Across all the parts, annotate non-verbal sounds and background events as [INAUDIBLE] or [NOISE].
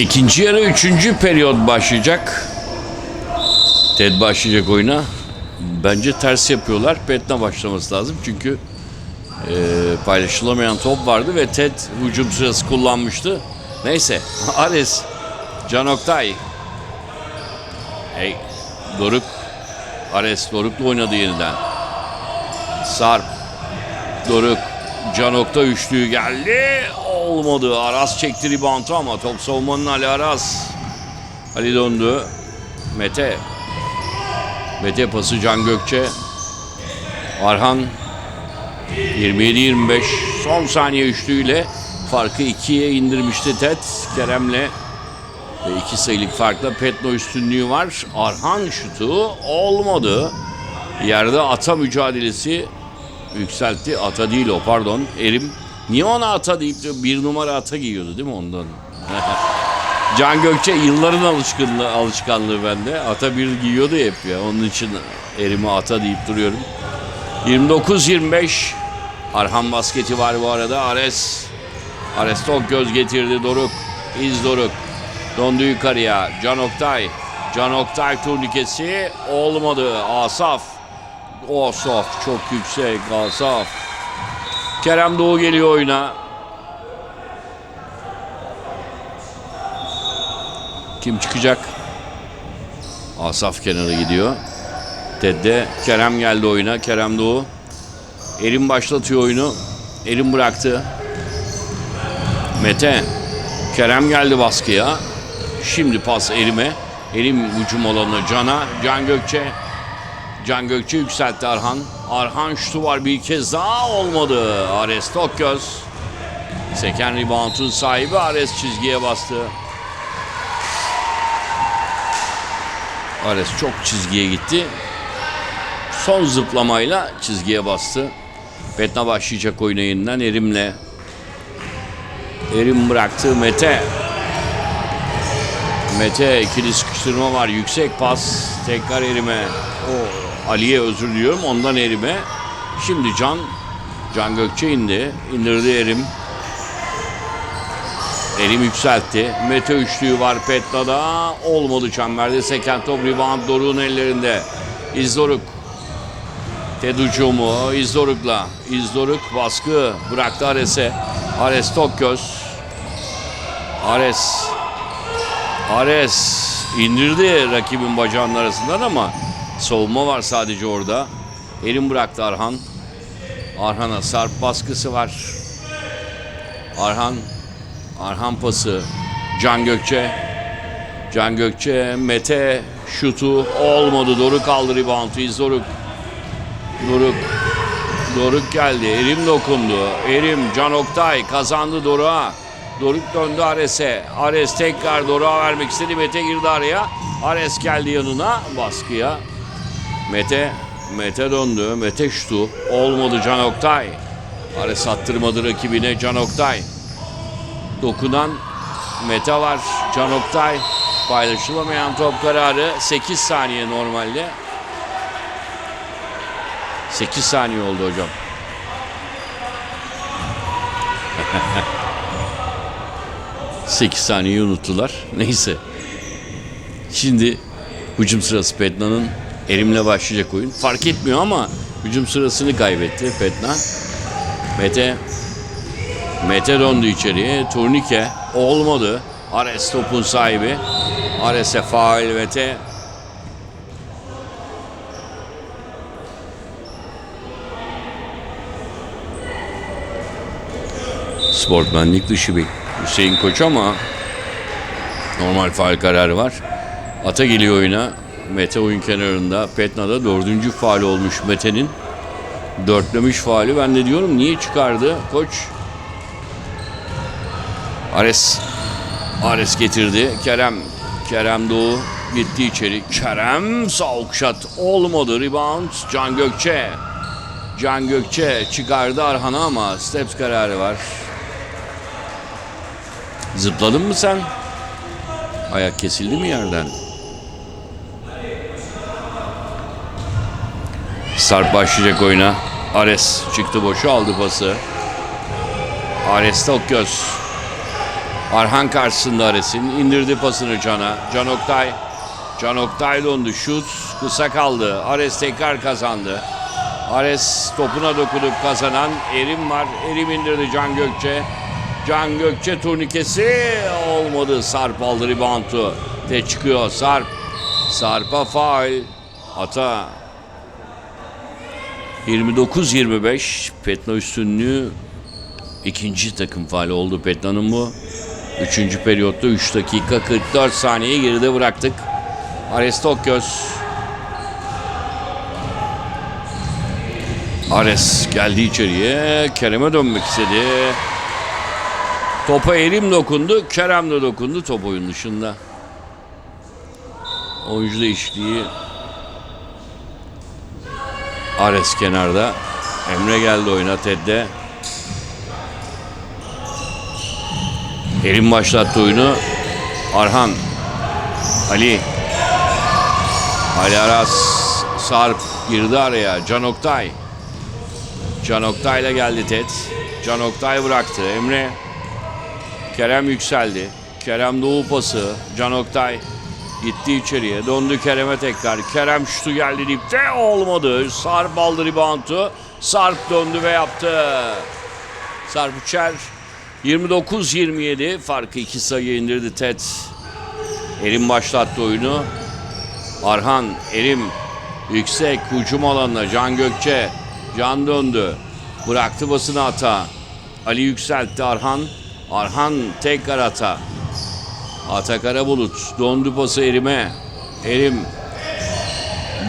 İkinci yarı üçüncü periyot başlayacak. Ted başlayacak oyuna. Bence ters yapıyorlar. Petna başlaması lazım çünkü e, paylaşılamayan top vardı ve Ted hücum sırası kullanmıştı. Neyse. [LAUGHS] Ares. Can Oktay. Hey. Doruk. Ares Doruk'la oynadı yeniden. Sarp. Doruk. Can Oktay üçlüğü geldi. Olmadı. Aras çekti ribantı ama top savunmanın Ali Aras. Ali döndü. Mete. Mete pası Can Gökçe. Arhan 27-25 son saniye üçlüğüyle farkı ikiye indirmişti Ted. Kerem'le ve iki sayılık farkla Petno üstünlüğü var. Arhan şutu olmadı. Yerde ata mücadelesi yükseltti. Ata değil o pardon. Erim. Niye ona ata deyip de bir numara ata giyiyordu değil mi ondan? [LAUGHS] Can Gökçe yılların alışkanlığı, alışkanlığı bende. Ata bir giyiyordu hep ya. Onun için erimi ata deyip duruyorum. 29-25 Arhan basketi var bu arada. Ares. Ares tok göz getirdi Doruk. İz Doruk. Dondu yukarıya. Can Oktay. Can Oktay turnikesi olmadı. Asaf. Asaf çok yüksek. Asaf. Kerem Doğu geliyor oyuna. Kim çıkacak? Asaf kenara gidiyor. Ted'de Kerem geldi oyuna. Kerem Doğu. Erim başlatıyor oyunu. Erim bıraktı. Mete. Kerem geldi baskıya. Şimdi pas Erim'e. Erim hücum alanı Can'a. Can Gökçe. Can Gökçe yükseltti Arhan. Arhan şutu var bir kez daha olmadı. Ares Tokgöz. Seken reboundun sahibi Ares çizgiye bastı. Ares çok çizgiye gitti. Son zıplamayla çizgiye bastı. Petna başlayacak oyuna yeniden Erim'le. Erim bıraktı Mete. Mete ikili sıkıştırma var. Yüksek pas. Tekrar Erim'e. O Ali'ye özür diliyorum. Ondan Erim'e. Şimdi Can. Can Gökçe indi. İndirdi Erim. Erim yükseltti. Mete üçlüğü var Petna'da. Olmadı çemberde. Seken top rebound Doruk'un ellerinde. İzdoruk. Ted ucumu İzdoruk'la. İzdoruk baskı bıraktı Ares'e. Ares Tokgöz. Ares. Ares indirdi rakibin bacağının arasından ama savunma var sadece orada. Elim bıraktı Arhan. Arhan'a sarp baskısı var. Arhan Arhan pası. Can Gökçe. Can Gökçe. Mete şutu olmadı. Doruk aldı reboundu. İzdoruk. Doruk. Doruk geldi. Erim dokundu. Erim Can Oktay kazandı Doruk'a. Doruk döndü Ares'e. Ares tekrar Doruk'a vermek istedi. Mete girdi araya. Ares geldi yanına baskıya. Mete Mete döndü. Mete şutu. Olmadı Can Oktay. Ares attırmadı rakibine Can Oktay. Dokunan Mete var. Can Oktay. Paylaşılamayan top kararı 8 saniye normalde. 8 saniye oldu hocam. [LAUGHS] Sekiz saniyeyi unuttular. Neyse. Şimdi hücum sırası Petna'nın elimle başlayacak oyun. Fark etmiyor ama hücum sırasını kaybetti Petna. Mete Mete döndü içeriye. Turnike olmadı. Ares topun sahibi. Ares'e faal Mete. Sportmenlik dışı bir Hüseyin Koç ama normal faal kararı var. Ata geliyor oyuna. Mete oyun kenarında. Petna'da dördüncü faal olmuş Mete'nin. Dörtlemiş faali. Ben de diyorum niye çıkardı koç? Ares. Ares getirdi. Kerem. Kerem Doğu gitti içeri. Kerem sağ shot olmadı. Rebound Can Gökçe. Can Gökçe çıkardı Arhan'a ama steps kararı var. Zıpladın mı sen? Ayak kesildi mi yerden? Sarp başlayacak oyuna. Ares çıktı boşu aldı pası. Ares Tokgöz. Arhan karşısında Ares'in indirdi pasını Can'a. Can Oktay. Can Oktay dondu. Şut kısa kaldı. Ares tekrar kazandı. Ares topuna dokunup kazanan Erim var. Erim indirdi Can Gökçe. Can Gökçe turnikesi olmadı. Sarp aldı reboundu. Te çıkıyor Sarp. Sarp'a faul. Ata 29-25 Petna üstünlüğü ikinci takım faali oldu Petna'nın bu. Üçüncü periyotta 3 dakika 44 saniye geride bıraktık. Ares Tokyos. Ares geldi içeriye. Kerem'e dönmek istedi. Topa Erim dokundu. Kerem de dokundu top oyun dışında. Oyuncu değişikliği. Ares kenarda. Emre geldi oyuna Ted'de. Erim başlattı oyunu. Arhan. Ali. Ali Aras. Sarp girdi araya. Can Oktay. Can Oktay'la geldi Ted. Can Oktay bıraktı. Emre. Kerem yükseldi. Kerem Doğu pası. Can Oktay gitti içeriye. Döndü Kerem'e tekrar. Kerem şutu geldi dipte. Olmadı. Sarp aldı reboundu. Sarp döndü ve yaptı. Sarp Uçer 29-27 farkı iki sayı indirdi Ted. Erim başlattı oyunu. Arhan, Erim yüksek hücum alanına Can Gökçe. Can döndü. Bıraktı basını ata. Ali yükseltti Arhan. Arhan tekrar ata. Ata Karabulut. Dondu pası Erim'e. Erim.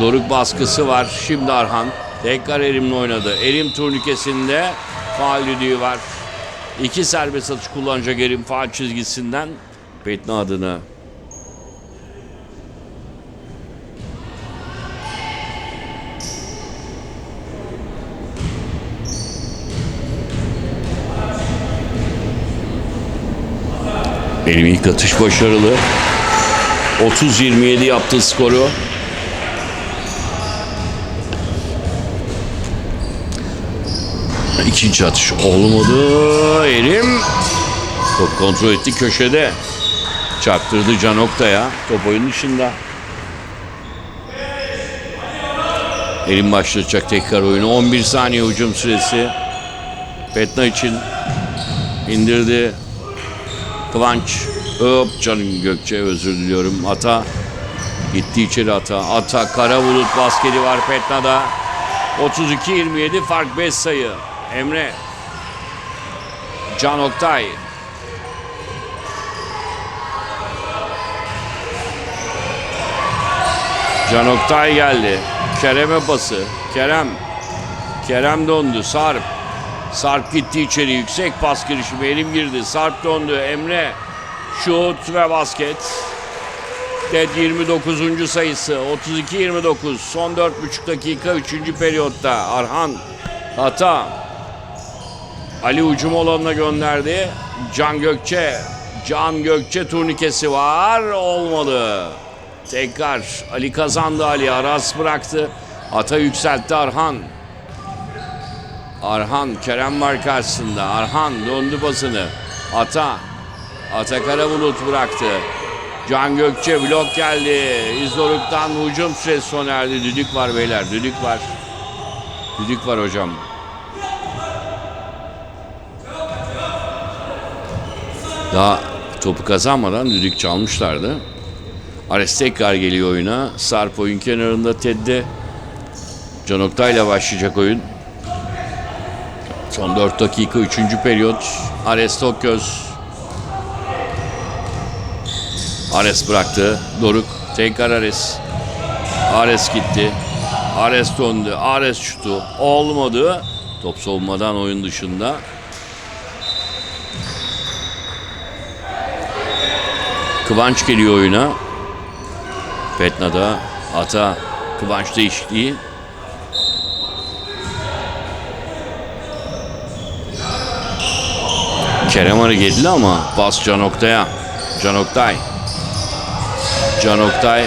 Doruk baskısı var. Şimdi Arhan. Tekrar Erim'le oynadı. Erim turnikesinde faal düdüğü var. İki serbest atış kullanacak Erim faal çizgisinden. Petna adına. Benim ilk atış başarılı. 30-27 yaptı skoru. İkinci atış olmadı. Erim top kontrol etti köşede. Çarptırdı Can Oktay'a. Top oyun dışında. Erim başlayacak tekrar oyunu. 11 saniye hücum süresi. Petna için indirdi. Kıvanç Öp Can Gökçe özür diliyorum. Ata gitti içeri Ata. Ata kara bulut basketi var Petna'da. 32-27 fark 5 sayı. Emre Can Oktay Can Oktay geldi. Kerem'e pası. Kerem Kerem dondu. Sarp Sarp gitti içeri yüksek pas girişimi elim girdi. Sarp döndü. Emre şut ve basket. Ted 29. sayısı 32-29 son 4,5 dakika 3. periyotta Arhan hata Ali ucum olanına gönderdi. Can Gökçe Can Gökçe turnikesi var olmadı. Tekrar Ali kazandı Ali Aras bıraktı. Ata yükseltti Arhan. Arhan Kerem var karşısında. Arhan döndü basını. Ata. Ata Karabulut bıraktı. Can Gökçe blok geldi. İzdoruk'tan hücum süresi sona erdi. Düdük var beyler. Düdük var. Düdük var hocam. Daha topu kazanmadan düdük çalmışlardı. Ares tekrar geliyor oyuna. Sarp oyun kenarında Ted'de. Can Oktay'la başlayacak oyun. Son 4 dakika 3. periyot. Ares Tokyöz. Ares bıraktı. Doruk. Tekrar Ares. Ares gitti. Ares döndü. Ares şutu. Olmadı. Top savunmadan oyun dışında. Kıvanç geliyor oyuna. Petna'da Ata Kıvanç değişikliği. Kerem hareketli ama pas Can Oktay'a. Can Oktay. Can Oktay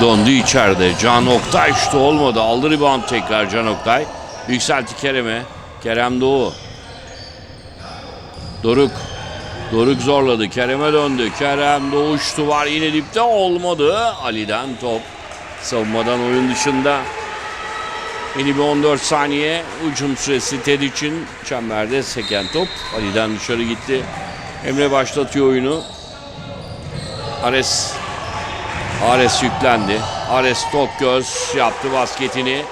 dondu içeride. Can Oktay şutu olmadı. Aldı rebound tekrar Can Oktay. Yükseltti Kerem'e. Kerem Doğu. Doruk. Doruk zorladı. Kerem'e döndü. Kerem doğuştu var yine dipte olmadı. Ali'den top. Savunmadan oyun dışında. Yeni bir 14 saniye. Ucum süresi Ted için çemberde seken top. Ali'den dışarı gitti. Emre başlatıyor oyunu. Ares Ares yüklendi. Ares tok göz yaptı basketini.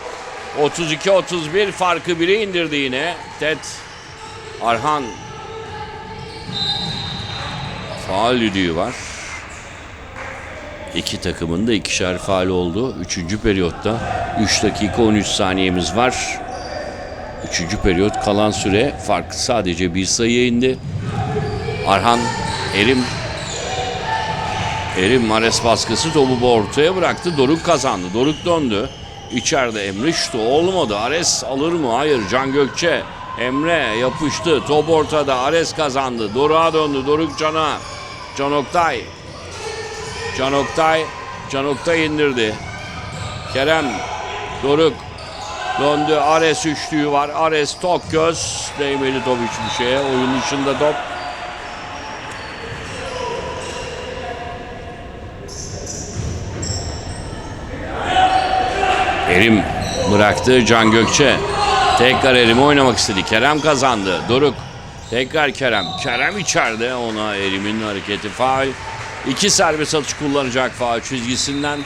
32-31 farkı 1'e indirdi yine. Ted Arhan faal düdüğü var. İki takımın da ikişer faal oldu. Üçüncü periyotta 3 dakika 13 saniyemiz var. Üçüncü periyot kalan süre fark sadece bir sayıya indi. Arhan Erim Erim Mares baskısı topu ortaya bıraktı. Doruk kazandı. Doruk döndü. İçeride Emre şutu olmadı. Ares alır mı? Hayır. Can Gökçe. Emre yapıştı. Top ortada. Ares kazandı. Doruk'a döndü. Doruk Can'a. Can Oktay. Can Oktay. Can Oktay indirdi. Kerem. Doruk. Döndü. Ares üçlüğü var. Ares tok göz. Değmedi top hiçbir şeye. Oyun dışında top. Erim bıraktı Can Gökçe. Tekrar Erim oynamak istedi. Kerem kazandı. Doruk. Tekrar Kerem. Kerem içeride. Ona Erim'in hareketi faal. İki serbest atış kullanacak faal çizgisinden.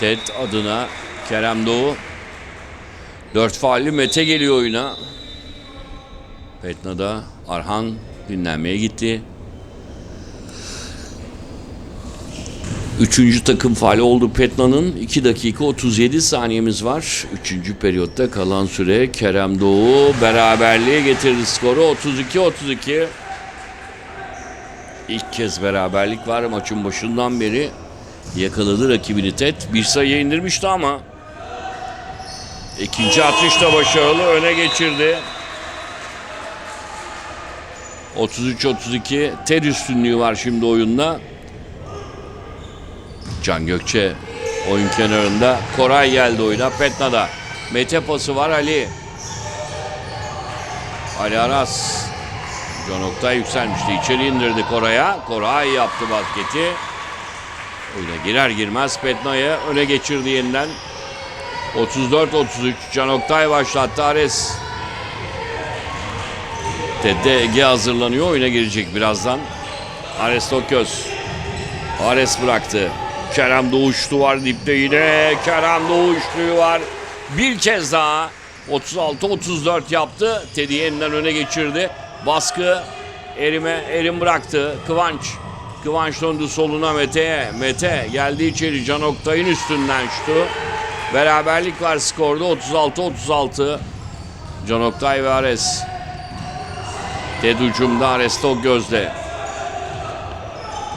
Ted adına Kerem Doğu. Dört faalli Mete geliyor oyuna. Petna'da Arhan dinlenmeye gitti. Üçüncü takım faali oldu Petna'nın. 2 dakika 37 saniyemiz var. Üçüncü periyotta kalan süre Kerem Doğu beraberliğe getirdi skoru 32-32. İlk kez beraberlik var maçın başından beri. Yakaladı rakibini Ted. Bir sayı indirmişti ama ikinci atış da başarılı öne geçirdi. 33-32 Ted üstünlüğü var şimdi oyunda. Can Gökçe oyun kenarında. Koray geldi oyuna. Petna'da. Mete pası var Ali. Ali Aras. Can Oktay yükselmişti. İçeri indirdi Koray'a. Koray yaptı basketi. Oyuna girer girmez Petna'yı öne geçirdi yeniden. 34-33 Can Oktay başlattı. Ares Tedde Ege hazırlanıyor. Oyuna girecek birazdan. Ares Toköz. Ares bıraktı. Kerem Doğuşlu var dipte yine. Kerem Doğuşlu var. Bir kez daha 36-34 yaptı. Teddy yeniden öne geçirdi. Baskı Erim'e. Erim bıraktı. Kıvanç. Kıvanç döndü soluna Mete'ye. Mete geldi içeri. Can Oktay'ın üstünden şutu. Beraberlik var skorda 36-36. Can Oktay ve Ares. Ted ucumda Ares Tok gözde.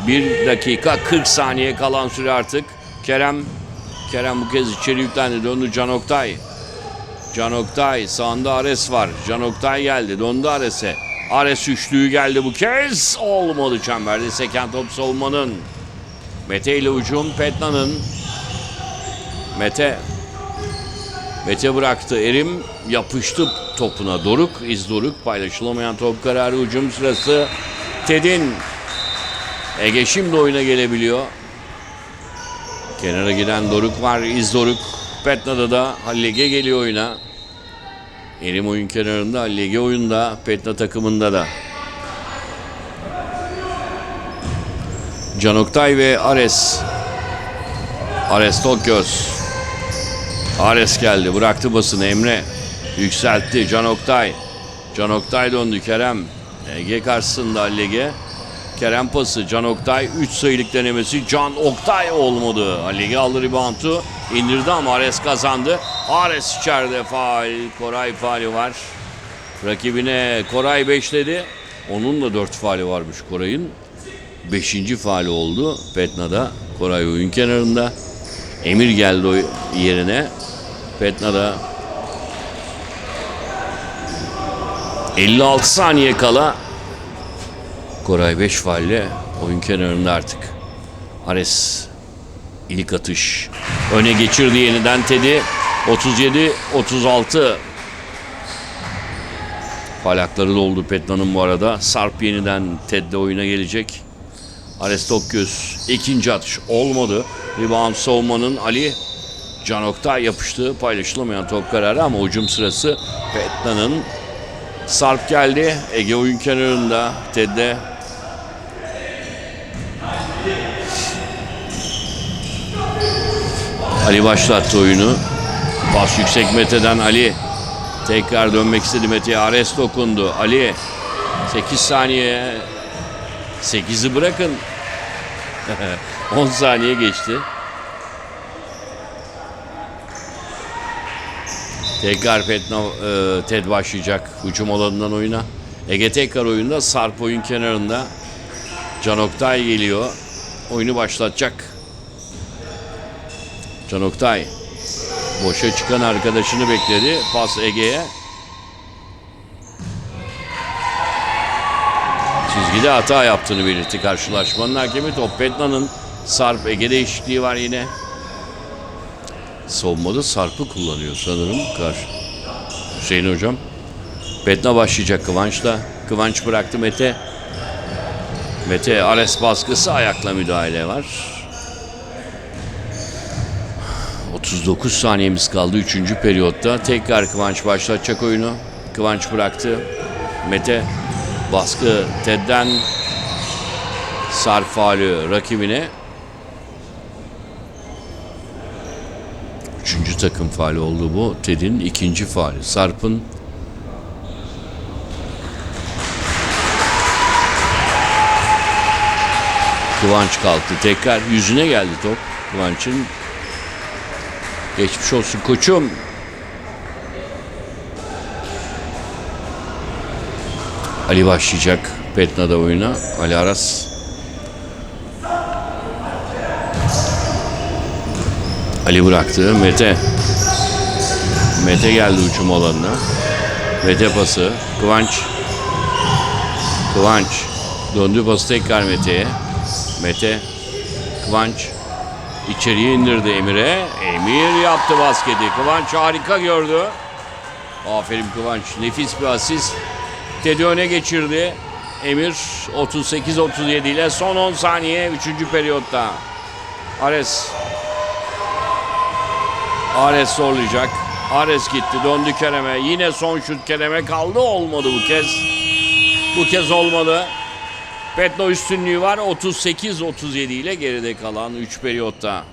1 dakika 40 saniye kalan süre artık. Kerem Kerem bu kez içeri yüklendi. Döndü Can Oktay. Can Oktay sağında Ares var. Can Oktay geldi. Döndü Ares'e. Ares üçlüğü geldi bu kez. Olmadı çemberde. Seken top savunmanın. Mete ile ucum Petna'nın. Mete. Mete bıraktı. Erim yapıştı topuna. Doruk. iz Doruk. Paylaşılamayan top kararı ucum sırası. Ted'in Ege şimdi oyuna gelebiliyor. Kenara giden Doruk var. İz Doruk. Petna'da da Halil Ege geliyor oyuna. Elim oyun kenarında. Halil Ege oyunda. Petna takımında da. Can Oktay ve Ares. Ares Tokyos. Ares geldi. Bıraktı basını. Emre yükseltti. Can Oktay. Can Oktay döndü. Kerem. Ege karşısında Halil Ege. Kerem pası Can Oktay 3 sayılık denemesi Can Oktay olmadı. Ali aldı reboundu indirdi ama Ares kazandı. Ares içeride faal. Koray faali var. Rakibine Koray 5'ledi. Onun da 4 faali varmış Koray'ın. 5. faali oldu Petna'da. Koray oyun kenarında. Emir geldi o yerine. Petna'da 56 saniye kala Koray 5 faalle oyun kenarında artık. Ares ilk atış. Öne geçirdi yeniden Teddy. 37-36. Falakları doldu Petna'nın bu arada. Sarp yeniden Ted'de oyuna gelecek. Aristokyos ikinci atış olmadı. Rebound savunmanın Ali Can Oktay yapıştı. Paylaşılamayan top kararı ama ucum sırası Petna'nın Sarp geldi. Ege oyun kenarında. Ted'de Ali başlattı oyunu. Pas yüksek Mete'den Ali. Tekrar dönmek istedi Mete'ye. Ares dokundu. Ali 8 saniye. 8'i bırakın. [LAUGHS] 10 saniye geçti. Tekrar Petna, e, Ted başlayacak hücum alanından oyuna. Ege tekrar oyunda. Sarp oyun kenarında. Can Oktay geliyor. Oyunu başlatacak. Can Oktay. Boşa çıkan arkadaşını bekledi. Pas Ege'ye. Çizgide hata yaptığını belirtti karşılaşmanın hakemi. Top Petna'nın Sarp Ege değişikliği var yine. Savunmada Sarp'ı kullanıyor sanırım. Karşı. Hüseyin Hocam. Petna başlayacak Kıvanç'la. Kıvanç bıraktı Mete. Mete Ares baskısı ayakla müdahale var. 39 saniyemiz kaldı 3. periyotta. Tekrar Kıvanç başlatacak oyunu. Kıvanç bıraktı. Mete baskı Ted'den Sarp faulü rakibine. Üçüncü takım faali oldu bu. Ted'in ikinci faali. Sarp'ın Kıvanç kalktı. Tekrar yüzüne geldi top. Kıvanç'ın Geçmiş olsun koçum. Ali başlayacak Petna'da oyuna. Ali Aras. Ali bıraktı. Mete. Mete geldi uçum alanına. Mete pası. Kıvanç. Kıvanç. Döndü pası tekrar Mete'ye. Mete. Kıvanç. İçeriye indirdi Emir'e. Emir yaptı basketi. Kıvanç harika gördü. Aferin Kıvanç. Nefis bir asist. Teddy öne geçirdi. Emir 38-37 ile son 10 saniye 3. periyotta. Ares. Ares zorlayacak. Ares gitti. Döndü Kerem'e. Yine son şut Kerem'e kaldı. Olmadı bu kez. Bu kez olmadı. Petno üstünlüğü var 38-37 ile geride kalan 3 periyotta.